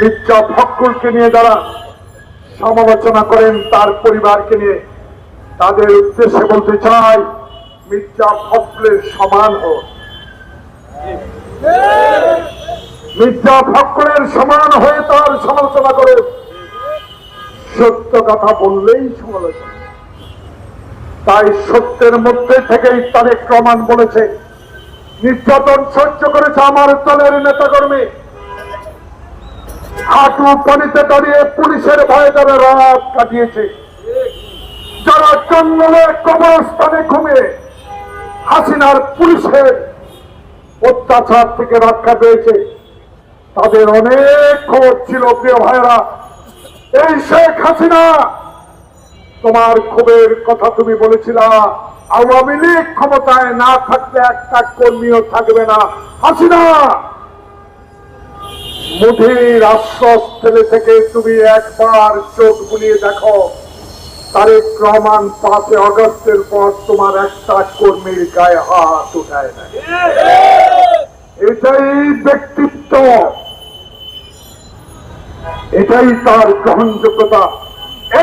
মির্জা ফখরুলকে নিয়ে যারা সমালোচনা করেন, তার পরিবারকে নিয়ে তাদের উদ্দেশ্যে বলতে চাই, মির্জা ফখরুলের সমান হোক। মির্জা ফখরুলের সমান হয়ে তার সমালোচনা করে। সত্য কথা বললেই সমালোচনা। তাই সত্যের মধ্যে থেকেই তারেক রহমান বলেছে, নির্যাতন সহ্য করেছে আমার দলের নেতাকর্মী। হাঁটু পানিতে দাঁড়িয়ে পুলিশের ভয়ে তারা রাত কাটিয়েছে, যারা জঙ্গলে কবরস্থানে ঘুমিয়ে হাসিনার পুলিশের অত্যাচার থেকে রক্ষা পেয়েছে, তাদের অনেক খবর ছিল প্রিয় ভাইরা এই শেখ হাসিনা, তোমার ক্ষোভের কথা তুমি বলেছিলা, আওয়ামী লীগ ক্ষমতায় না থাকলে একটা কর্মীও থাকবে না। হাসিনা! মুঠির আশ্বাস ফেলে থেকে তুমি একবার চোখ বুলিয়ে দেখো, তারেক রহমান পাঁচে অগস্টের পর তোমার একটা কর্মীর গায়ে হাত উঠায় না এটাই ব্যক্তিত্ব। এটাই তার গ্রহণযোগ্যতা।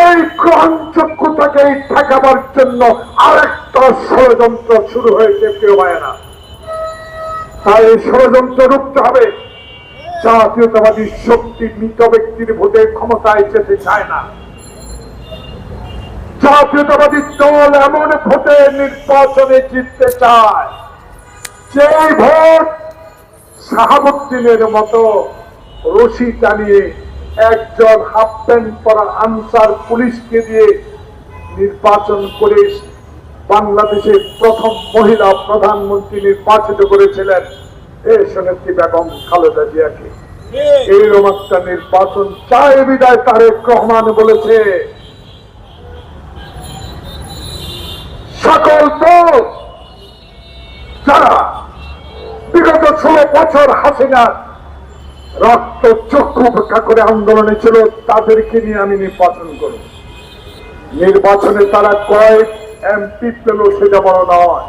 এই গ্রহণযোগ্যতাকে ঠেকাবার জন্য আরেকটা ষড়যন্ত্র শুরু হয়েছে, প্রিয় না তাই ষড়যন্ত্র রুখতে হবে। জাতীয়তাবাদী শক্তি মৃত ব্যক্তির ভোটে ক্ষমতায় যেতে চায় না। জাতীয়তাবাদী দল এমন ভোটে নির্বাচনে জিততে চায় যে ভোট শাহাবুদ্দিনের মতো রশি টানিয়ে একজন হাফ প্যান্ট পরা আনসার পুলিশকে দিয়ে নির্বাচন করে বাংলাদেশের প্রথম মহিলা প্রধানমন্ত্রী নির্বাচিত করেছিলেন। বেগম খালেদা জিয়াকে। নির্বাচন চায় বিদায় তারেক রহমান বলেছে। সকল যারা বিগত ষোলো বছর হাসিনার রক্ত চক্ষু উপেক্ষা করে আন্দোলনে ছিল তাদেরকে নিয়ে আমি নির্বাচন করব। নির্বাচনে তারা কয়েক এমপি পেল সেটা বড় নয়।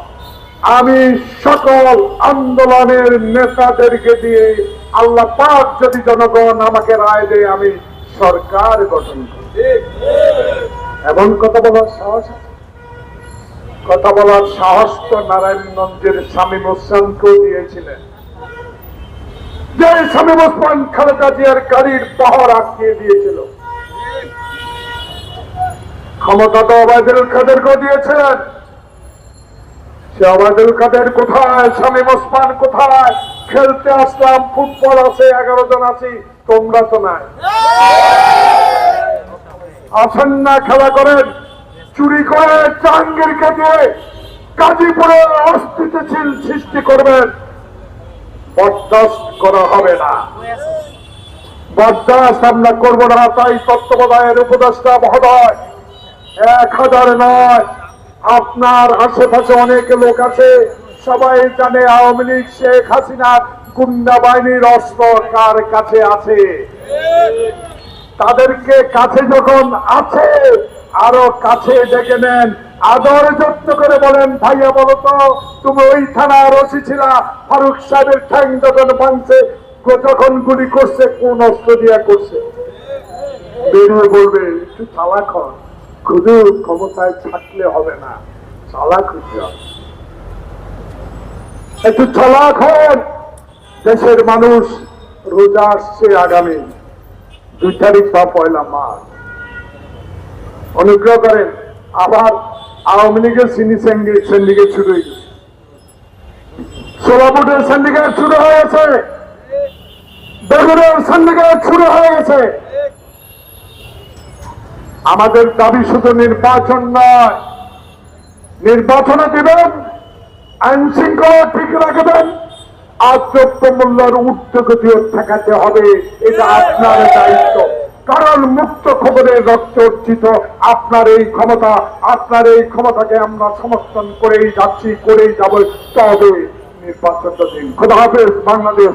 আমি সকল আন্দোলনের নেতাদেরকে দিয়ে আল্লাহ পাক যদি জনগণ আমাকে রায় দেয়, আমি সরকার গঠন করব। এমন কথা বলার সাহস? কথা বলার সাহস তো নারায়ণগঞ্জের স্বামী মোসানকেও দিয়েছিলেন। যে স্বামী ওসমান খালেদা জিয়ার গাড়ির পাহাড় আটকিয়ে দিয়েছিল। ক্ষমতা তো অবায়দুল কাদেরকেও দিয়েছিলেন। সে অবায়দুল কাদের কোথায়? স্বামী ওসমান কোথায়? খেলতে আসলাম, ফুটবল আছে, এগারো জন আছি, তোমরা তো নাই। আসেন না, খেলা করেন। চুরি করে জাহাঙ্গীরকে দিয়ে গাজীপুরে অস্থিতিশীল সৃষ্টি করবেন। বরদাস্ত করা হবে না। বরদাস্ত আমরা করব না, তাই তত্ত্বাবধায়ের উপদেষ্টা মহোদয়, এক হাজার নয় আপনার আশেপাশে অনেক লোক আছে। সবাই জানে আওয়ামী লীগ শেখ হাসিনার গুন্ডা বাহিনীর অস্ত্র কার কাছে আছে। তাদেরকে কাছে যখন আছে, আরও কাছে ডেকে নেন। আদর যত্ন করে বলেন, ভাইয়া বলো তো, তুমি ওই থানার ওসি ছিলা? ফারুক সাহেবের ঠ্যাং যখন ভাঙছে যখন গুলি করছে, কোন অস্ত্র দিয়া করছে? বেরিয়ে বলবে, একটু চালাক হন শুধু ক্ষমতায় থাকলে হবে না, চালাক হতে হবে। একটু চালাক হন, দেশের মানুষ রোজা আসছে আগামী দুই তারিখ বা পয়লা মার্চ অনুগ্রহ করেন আবার আওয়ামী লীগের সিনি সিন্ডিকেট শুরু হয়ে গেছে। সোলাপুরের সিন্ডিকেট শুরু হয়েছে বেগুনের সিন্ডিকেট শুরু হয়ে গেছে। আমাদের দাবি শুধু নির্বাচন নয়। নির্বাচনে দিবেন, আইন শৃঙ্খলা ঠিক রাখবেন, আর মূল্যের ঊর্ধ্বগতিও ঠেকাতে হবে, এটা আপনার দায়িত্ব। কারণ মুক্ত খবরে রক্ত অর্জিত, আপনার এই ক্ষমতা, আপনার এই ক্ষমতাকে আমরা সমর্থন করেই যাচ্ছি, করেই যাব। তবে নির্বাচনটা দিন। খোদা হাফেজ, বাংলাদেশ।